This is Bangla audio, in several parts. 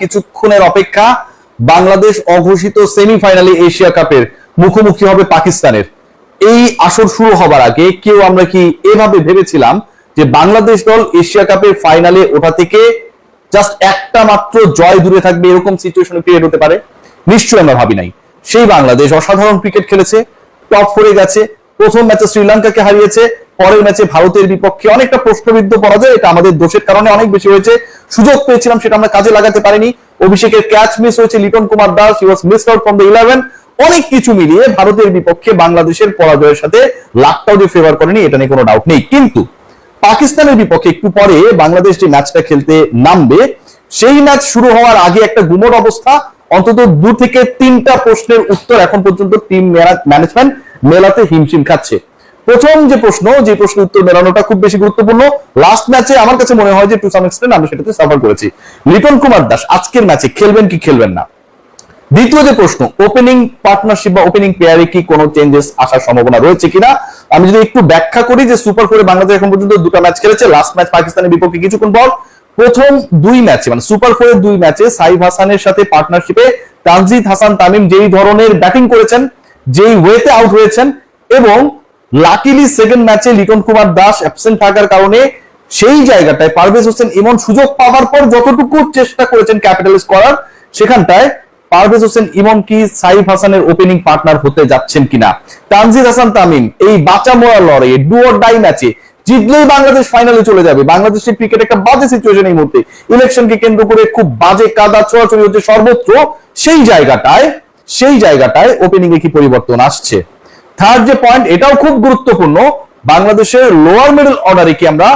কিছুক্ষণের অপেক্ষা বাংলাদেশ অঘোষিত সেমিফাইনালে এশিয়া কাপের মুখোমুখি হবে পাকিস্তানের। এই আসর শুরু হবার আগে কেউ আমরা কি এভাবে ভেবেছিলাম যে বাংলাদেশ দল এশিয়া কাপের ফাইনালে ওটা থেকে জাস্ট একটা মাত্র জয় দূরে থাকবে এরকম সিচুয়েশন ক্রিয়েট হতে পারে? নিশ্চয়ই আমরা ভাবি নাই। সেই বাংলাদেশ অসাধারণ ক্রিকেট খেলেছে টপ ফোরে গেছে, প্রথম ম্যাচে শ্রীলঙ্কাকে হারিয়েছে পরের ম্যাচে ভারতের বিপক্ষে অনেকটা প্রশ্নবিদ্ধ পরাজয়, এটা আমাদের দোষের কারণে অনেক বেশি হয়েছে। সুযোগ পেয়েছিলাম, সেটা আমরা কাজে লাগাতে পারিনি। অভিষেকের ক্যাচ মিস হয়েছে Liton Kumar Das he was miss out from the eleven অনেক কিছু মিলিয়ে ভারতের বিপক্ষে বাংলাদেশের পরাজয়ের সাথে লাখটাও যে ফেভার করেনি, এটা নিয়ে কোনো ডাউট নেই। কিন্তু পাকিস্তানের বিপক্ষে একটু পরে বাংলাদেশ যে ম্যাচটা খেলতে নামবে, সেই ম্যাচ শুরু হওয়ার আগে একটা গুমর অবস্থা। অন্তত দু থেকে তিনটা প্রশ্নের উত্তর এখন পর্যন্ত টিম ম্যানেজমেন্ট মেলাতে হিমশিম খাচ্ছে। প্রথম যে প্রশ্ন, যে প্রশ্নের উত্তর মেলানোটা খুব বেশি গুরুত্বপূর্ণ। লাস্ট ম্যাচে আমার কাছে মনে হয় যে টু সাম এক্সটেন্ট আমরা সেটাতে সাফার করেছি। লিটন কুমার দাস, আজকের ম্যাচে খেলবেন কি খেলবেন না? দ্বিতীয় যে প্রশ্ন ওপেনিং পার্টনারশিপ বা ওপেনিং পেয়ারে কি কোনো চেঞ্জেস আসার সম্ভাবনা রয়েছে কিনা? আমি যদি একটু ব্যাখ্যা করি যে সুপার ফোরে বাংলাদেশ এখন পর্যন্ত দুটো ম্যাচ খেলেছে লাস্ট ম্যাচ পাকিস্তানের বিপক্ষে কিছুক্ষণ পর। প্রথম দুই ম্যাচে মানে সুপার ফোরের দুই ম্যাচে সাইফ হাসানের সাথে পার্টনারশিপে তানজিদ হাসান তামিম যেই ধরনের ব্যাটিং করেছেন, যেই ওয়েতে আউট হয়েছেন, এবং লাকিলি সেকেন্ড ম্যাচে লিটন কুমার দাস অ্যাবসেন্ট থাকার কারণে সেই জায়গাটায় পারভেজ হোসেন ইমন সুযোগ পাওয়ার পর যতটুকু চেষ্টা করেছেন ক্যাপিটালিস্ট করার, সেখানটায় পারভেজ হোসেন ইমন কি সাইফ হাসানের ওপেনিং পার্টনার হতে যাচ্ছেন কিনা? তানজিদ হাসান তামিম, এই বাঁচা মোড়া লড়াইয়ে ডুয়ার ডাই ম্যাচে জিতলেই বাংলাদেশ ফাইনালে চলে যাবে। বাংলাদেশের ক্রিকেট একটা বাজে সিচুয়েশন এই মুহূর্তে। ইলেকশনকে কেন্দ্র করে খুব বাজে কাদা ছোড়াছড়ি হচ্ছে সর্বত্র। সেই জায়গাটায় সেই জায়গাটায় ওপেনিং এ কি পরিবর্তন আসছে? থার্ড যে পয়েন্ট এটাও খুব গুরুত্বপূর্ণ, বাংলাদেশের লোয়ার মিডল অর্ডারে কি আমরা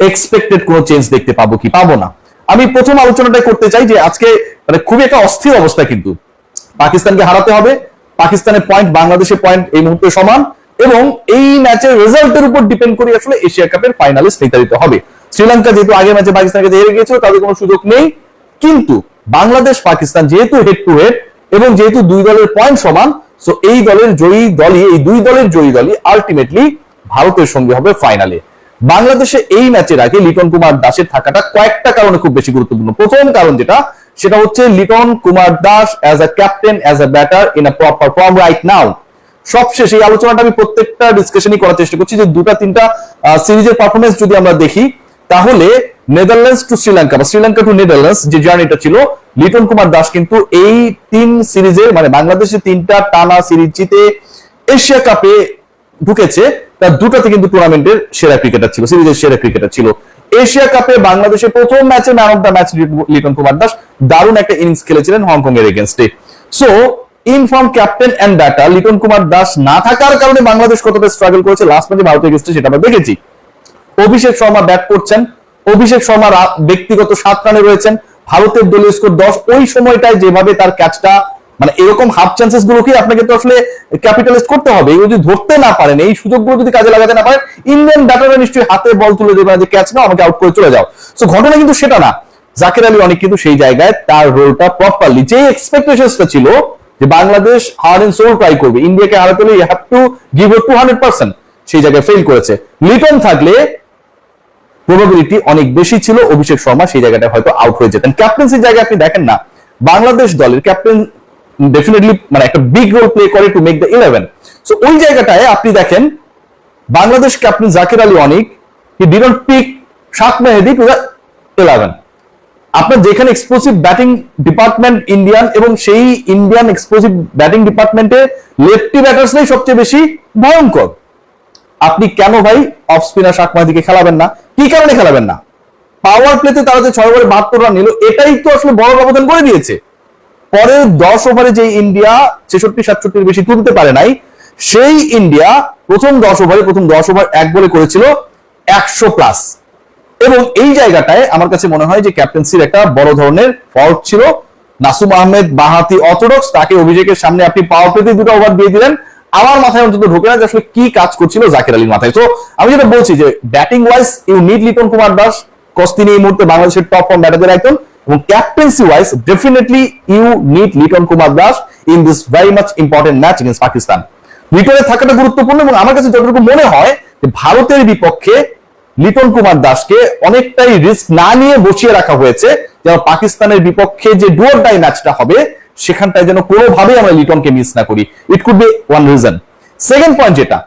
এক্সপেক্টেড কোনো চেঞ্জ দেখতে পাবো কি পাবো না? আমি প্রথম আলোচনাটা করতে চাই যে আজকে মানে খুবই একটা অস্থির অবস্থা কিন্তু। পাকিস্তানকে হারাতে হবে, পাকিস্তানের পয়েন্ট বাংলাদেশের পয়েন্ট এই মুহূর্তে সমান, এবং এই ম্যাচের রেজাল্টের উপর ডিপেন্ড করে আসলে এশিয়া কাপের ফাইনালিস্ট নির্ধারিত হবে। শ্রীলঙ্কা যেহেতু আগের ম্যাচে পাকিস্তানকে হেরে গিয়েছিল, তাদের কোনো সুযোগ নেই। কিন্তু বাংলাদেশ পাকিস্তান যেহেতু হেড টু হেড এবং যেহেতু দুই দলের পয়েন্ট সমান সো এই দলের জয়ী দলই, এই দুই দলের জয়ী দলই আলটিমেটলি ভারতের সঙ্গে হবে ফাইনালে বাংলাদেশে এই ম্যাচের আগে লিটন কুমার দাসের থাকাটা কয়েকটা কারণে খুব বেশি গুরুত্বপূর্ণ। প্রথম কারণ যেটা, সেটা হচ্ছে Liton Kumar Das as a captain as a batter in a proper form right now সবশেষে এই আলোচনাটা আমি প্রত্যেকটা ডিসকাশনই করার চেষ্টা করছি যে দুটা তিনটা সিরিজের পারফরমেন্স যদি আমরা দেখি, তাহলে নেদারল্যান্ডস টু শ্রীলঙ্কা বা শ্রীলঙ্কা টু নেদারল্যান্ডস যে জার্নিটা ছিল, লিটন কুমার দাস কিন্তু এই তিন সিরিজের মানে বাংলাদেশের তিনটা, টানা সিরিজ জিতে এশিয়া কাপে ঢুকেছে, তার দুটাতে কিন্তু টুর্নামেন্টের সেরা ক্রিকেটার ছিল, সিরিজের সেরা ক্রিকেটার ছিল। এশিয়া কাপে বাংলাদেশের প্রথম ম্যাচে man of the match Liton Kumar Das দারুণ একটা ইনিংস খেলেছিলেন হংকং এর এগেনস্টে so in in form captain and batter Liton Kumar Das না থাকার কারণে বাংলাদেশ কতটা স্ট্রাগল করেছে লাস্ট ম্যাচে ভারতের এগেনস্টে সেটা আমরা দেখেছি। অভিষেক শর্মা ব্যাট করছেন অভিষেক শর্মা ব্যক্তিগত সাত রানে রয়েছেন, ভারতের দলীয় স্কোর দশ। ওই সময়টায় যেভাবে তার ক্যাচটা মানে এরকম হাফ চান্সেস গুলোকে আপনাকে তো আসলে ক্যাপিটালাইজ করতে হবে। এগুলো যদি ধরতে না পারেন, এই সুযোগগুলো যদি কাজে লাগাতে না পারেন ইন্ডিয়ান ব্যাটাররা নিশ্চয়ই হাতে বল তুলে দেবে না যে ক্যাচ না আমাকে আউট করে চলে যাও। সো ঘটনা কিন্তু সেটা না। জাকির আলী অনেক কিন্তু সেই জায়গায় তার রোলটা প্রপারলি যে এক্সপেকটেশনসটা ছিল যে Bangladesh hard and soul try করবে ইন্ডিয়াকে হারাতে হলে you have to give two hundred percent সেই জায়গায় ফেল করেছে। লিটন থাকলে প্রবাবিলিটি অনেক বেশি ছিল, অভিষেক শর্মা সেই জায়গাটা হয়তো আউট হয়ে যেতেন। ক্যাপ্টেন্সির জায়গায় আপনি দেখেন না। বাংলাদেশ দলের ক্যাপ্টেন ডেফিনেটলি মানে একটা বিগ রোল প্লে করে to make the eleven so ওই জায়গাটায় আপনি দেখেন, Bangladesh captain Jaker Ali Anik he didn't pick Shak Mahedi to the eleven আপনার যেখানে এক্সপ্লোসিভ ব্যাটিং ডিপার্টমেন্ট ইন্ডিয়ান এবং সেই ইন্ডিয়ান এক্সপ্লোসিভ ব্যাটিং ডিপার্টমেন্টে লেফটি ব্যাটার্সরাই সবচেয়ে বেশি ভয়ঙ্কর। আপনি কেন ভাই অফ স্পিনার শাক মাহিদিকে খেলাবেন না? কি কারণে খেলাবেন না? পাওয়ার প্লেতে তারা যে ছয় ওভারে বাহাত্তর রান নিল, এটাই তো আসলে বড় ব্যবধান করে দিয়েছে। পরের দশ ওভারে যে ইন্ডিয়া ছেষট্টি, সাতষট্টির বেশি তুলতে পারে নাই, সেই ইন্ডিয়া প্রথম দশ ওভারে প্রথম দশ ওভার এক বলে করেছিল একশো প্লাস এবং এই জায়গাটায় আমার কাছে মনে হয় যে ক্যাপ্টেন্সির একটা বড় ধরনের ফল্ট ছিল। নাসুম আহমেদ বাহাতি অর্থোডক্স তাকে অভিষেকের সামনে আপনি পাওয়ার প্লেতে দুটো ওভার দিয়ে দিলেন। আমার মাথায় অন্তত ঢোকে না যে আসলে কি কাজ করছিল জাকির আলীর মাথায়। তো আমি যেটা বলছি যে batting wise you need Liton Kumar Das cause তিনি এই মুহূর্তে বাংলাদেশের টপ ফর্ম ব্যাটারদের একজন এবং captaincy wise definitely you need Liton Kumar Das in this very much important match against Pakistan লিটনের থাকাটা গুরুত্বপূর্ণ এবং আমার কাছে যতটুকু মনে হয় যে ভারতের বিপক্ষে লিটন কুমার দাসকে অনেকটাই রিস্ক না নিয়ে বসিয়ে রাখা হয়েছে। যেন পাকিস্তানের বিপক্ষে যে ডুয়ার ডাই ম্যাচটা হবে সেখানটায় যেন কোনোভাবেই আমরা লিটনকে মিস না করি। It could be one reason second point যেটা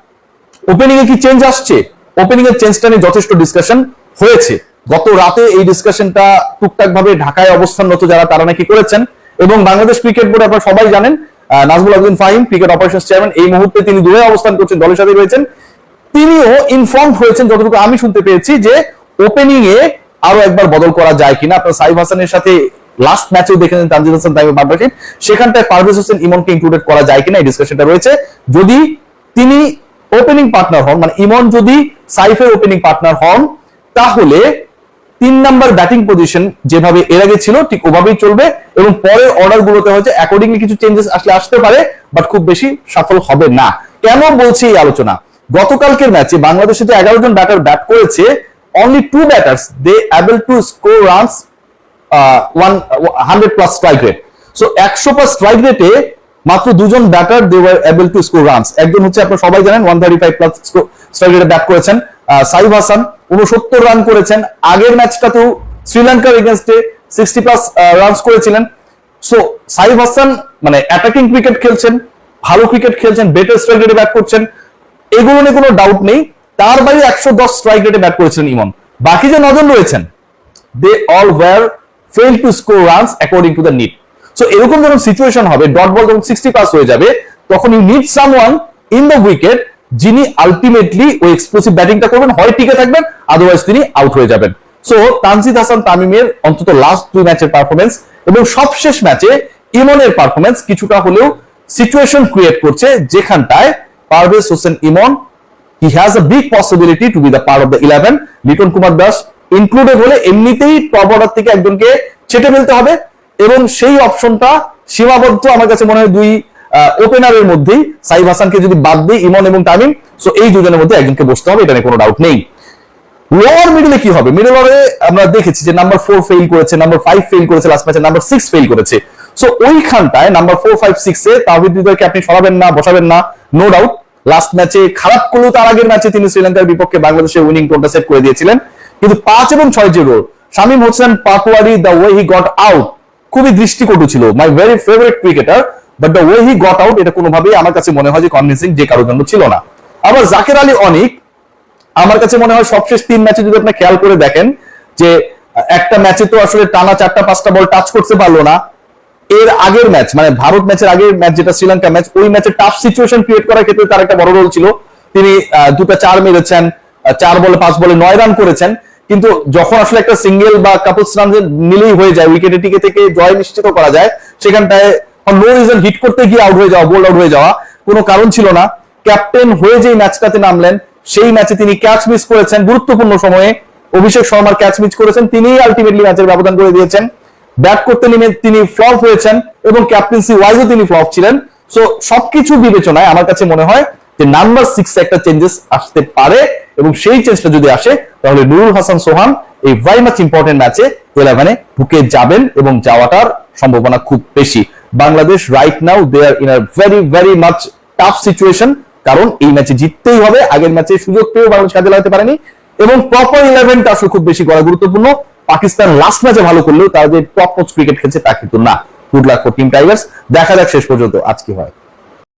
ওপেনিং এ কি চেঞ্জ আসছে? ওপেনিং এর চেঞ্জটা নিয়ে যথেষ্ট ডিসকাশন হয়েছে। গত রাতে এই ডিসকাশনটা টুকটাক ভাবে ঢাকায় অবস্থানরত যারা, তারা নাকি করেছেন। এবং বাংলাদেশ ক্রিকেট বোর্ড আপনারা সবাই জানেন Nazmul Abedin Fahim cricket operation chairman এই মুহূর্তে তিনি দূরে অবস্থান করছেন দলের সাথে রয়েছেন। তিনিও ইনফর্ম হয়েছেন, যতটুকু আমি শুনতে পেয়েছি, যে ওপেনিং এ আরও একবার বদল করা যায় কিনা। আপনার সাইফ হাসানের সাথে লাস্ট ম্যাচেও দেখেছেন তানজিদ হাসান তাইমের পার্টনারশিপ সেখানটায় পারভেজ হোসেন ইমনকে ইনক্লুডেড করা যায় কিনা এই ডিসকাশনটা রয়েছে। যদি তিনি ওপেনিং পার্টনার হন মানে ইমন যদি সাইফের ওপেনিং পার্টনার হন, তাহলে তিন নাম্বার ব্যাটিং পজিশন যেভাবে এর আগে ছিল, ঠিক ওভাবেই চলবে এবং পরের অর্ডার গুলোতে হচ্ছে অ্যাকর্ডিংলি কিছু চেঞ্জেস আসলে আসতে পারে বাট খুব বেশি সফল হবে না। কেন বলছি এই আলোচনা? গতকালকের ম্যাচে বাংলাদেশে যে এগারো জন ব্যাটার ব্যাট করেছে only two batters they able to score runs one hundred plus strike rate so একশো প্লাস স্ট্রাইক রেটে মাত্র দুজন batter they were able to score runs একজন হচ্ছে আপনারা সবাই জানেন one thirty five plus strike রেটে ব্যাট করেছেন। সাইফ হাসান, উনসত্তর রান করেছেন। আগের ম্যাচটাতেও শ্রীলঙ্কার এগেনস্টে সিক্সটি প্লাস রানস করেছিলেন। সো সাইফ হাসান মানে অ্যাটাকিং ক্রিকেট খেলছেন, ভালো ক্রিকেট খেলছেন বেটার স্ট্রাইক রেটে ব্যাট করছেন। এগুলো নিয়ে কোনো ডাউট নেই। তার বাইরে একশো দশ স্ট্রাইক রেটে ব্যাট করেছিলেন ইমন। বাকি যে নজন রয়েছেন they all were fail to score runs according to the need so এরকম যখন সিচুয়েশন হবে ডট বল যখন সিক্সটি পাস হয়ে যাবে, তখন you need someone in the wicket যিনি আলটিমেটলি ওই এক্সপ্লোসিভ ব্যাটিংটা করবেন, হয় টিকে থাকবেন আদারওয়াইজ তিনি আউট হয়ে যাবেন। সো তানজিদ হাসান তামিমের অন্তত লাস্ট দুই ম্যাচের পারফরমেন্স এবং সবশেষ ম্যাচে ইমনের পারফরমেন্স কিছুটা হলেও সিচুয়েশন ক্রিয়েট করছে, যেখানটায় Parvez Hossain Emon he has a big possibility to be the part of the eleven Liton Kumar Das included হলে এমনিতেই টপ অর্ডার থেকে একজনকে ছেটে ফেলতে হবে এবং সেই অপশনটা সীমাবদ্ধ আমার কাছে মনে হয় দুই ওপেনারের মধ্যেই। সাইব হাসানকে যদি বাদ দিই, ইমন এবং তামিম সো এই দুজনের মধ্যে একজনকে বসতে হবে, এটা নিয়ে কোনো ডাউট নেই। লোয়ার মিডলে কি হবে? মিডল অর্ডারে আমরা দেখেছি যে নাম্বার ফোর ফেল করেছে নাম্বার ফাইভ ফেল করেছে লাস্ট ম্যাচে নাম্বার সিক্স ফেল করেছে। সো ওইখানটায় নাম্বার ফোর ফাইভ সিক্স এ তাহিদ হৃদয়কে আপনি সরাবেন না, বসাবেন না নো ডাউট লাস্ট ম্যাচে খারাপ করলেও তার আগের ম্যাচে তিনি শ্রীলঙ্কার বিপক্ষে বাংলাদেশের উইনিং টোনটা সেট করে দিয়েছিলেন। কিন্তু পাঁচ এবং ছয় যে role Shamim Hossain Patwari the way he got out খুবই দৃষ্টিকটু ছিল। My very favourite cricketer but the way he got out এটা কোনোভাবেই আমার কাছে মনে হয় যে কনভিন্সিং যে কারোর জন্য ছিল না। আবার জাকের আলী অনিক, আমার কাছে মনে হয় সবশেষ তিন ম্যাচে যদি আপনি খেয়াল করে দেখেন যে, একটা ম্যাচে তো আসলে টানা চারটা, পাঁচটা বল টাচ করতে পারল না। এর আগের ম্যাচ মানে ভারত ম্যাচের আগের ম্যাচ যেটা শ্রীলঙ্কা ম্যাচ ওই ম্যাচে টাফ সিচুয়েশন ক্রিয়েট করার ক্ষেত্রে তার একটা বড় রোল ছিল। তিনি দুটো চার মেরেছেন চার বলে পাঁচ বলে নয় রান করেছেন। কিন্তু যখন আসলে একটা সিঙ্গেল বা কাপলস রান মিলেই হয়ে যায় উইকেটে টিকে থেকে জয় নিশ্চিত করা যায়, সেখানটায় নো রিজন হিট করতে গিয়ে আউট হয়ে যাওয়া বোল্ড আউট হয়ে যাওয়া কোনো কারণ ছিল না। ক্যাপ্টেন হয়ে যেই ম্যাচটাতে নামলেন, সেই ম্যাচে তিনি ক্যাচ মিস করেছেন, গুরুত্বপূর্ণ সময়ে। অভিষেক শর্মার ক্যাচ মিস করেছেন, তিনিই আলটিমেটলি ম্যাচের ব্যবধান করে দিয়েছেন। ব্যাট করতে নেমে তিনি ফ্লপ হয়েছেন এবং ক্যাপ্টেন্সি ওয়াইজও তিনি ফ্লপ ছিলেন। সো সবকিছু বিবেচনায় আমার কাছে মনে হয় যে নাম্বার সিক্স একটা চেঞ্জেস আসতে পারে। এবং সেই চেঞ্জটা যদি আসে, তাহলে নুরুল হাসান সোহান এই ভেরি মাচ ইম্পর্টেন্ট ম্যাচে ইলেভেনে ঢুকে যাবেন এবং যাওয়াটার সম্ভাবনা খুব বেশি। Bangladesh right now they are in a very very much tough situation কারণ এই ম্যাচে জিততেই হবে, আগের ম্যাচে সুযোগ পেয়েও বাংলাদেশ কাজে লাগাতে পারেনি, এবং প্রপার ইলেভেনটা আসলে খুব বেশি করা গুরুত্বপূর্ণ। পাকিস্তান লাস্ট ম্যাচে ভালো করলেও তারা যে টপ মোস্ট ক্রিকেট খেলছে তা কিন্তু না। Good luck for team Tigers দেখা যাক শেষ পর্যন্ত আজ কি হয়।